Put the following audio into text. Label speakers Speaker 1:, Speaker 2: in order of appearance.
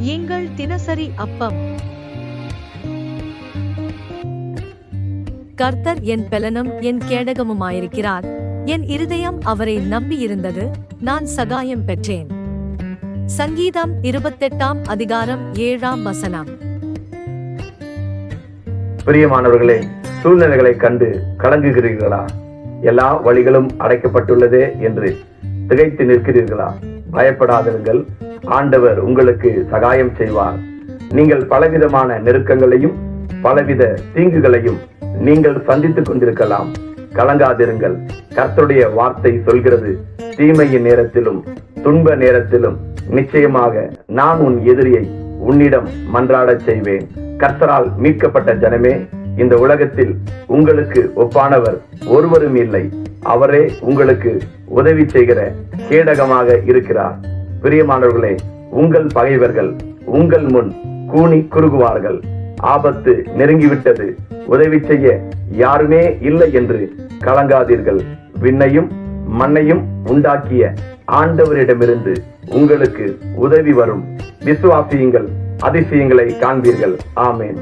Speaker 1: எங்கள் தினசரி அப்பம்.
Speaker 2: கர்த்தர் என் பெலனும் என் கேடகமுமாயிருக்கிறார். என் இருதயம் அவரை நம்பியிருந்தது. நான் சகாயம் பெற்றேன். சங்கீதம் இருபத்தெட்டாம் அதிகாரம் ஏழாம் வசனம்.
Speaker 3: பிரியமானவர்களே சூழ்நிலைகளை கண்டு கலங்குகிறீர்களா? எல்லா வழிகளும் அடைக்கப்பட்டுள்ளதே என்று திகைத்து நிற்கிறீர்களா? பயப்படாதிருங்கள். ஆண்டவர் உங்களுக்கு சகாயம் செய்வார். நீங்கள் பலவிதமான நெருக்கங்களையும் பலவித தீங்குகளையும் நீங்கள் சந்தித்துக் கொண்டிருக்கலாம். கலங்காதிருங்கள். கர்த்தருடைய வார்த்தை சொல்கிறது தீமையின் நேரத்திலும் துன்ப நேரத்திலும் நிச்சயமாக நான் உன் எதிரியை உன்னிடம் மன்றாடச் செய்வேன். கர்த்தரால் மீட்கப்பட்ட ஜனமே இந்த உலகத்தில் உங்களுக்கு ஒப்பானவர் ஒருவரும் இல்லை. அவரே உங்களுக்கு உதவி செய்கிற கேடகமாக இருக்கிறார். பிரியமானவர்களே உங்கள் பகைவர்கள் உங்கள் முன் கூனி குறுகுவார்கள். ஆபத்து நெருங்கிவிட்டது. உதவி செய்ய யாருமே இல்லை என்று கலங்காதீர்கள். விண்ணையும் மண்ணையும் உண்டாக்கிய ஆண்டவரிடமிருந்து உங்களுக்கு உதவி வரும். விசுவாசியுங்கள் அதிசயங்களை காண்பீர்கள். ஆமேன்.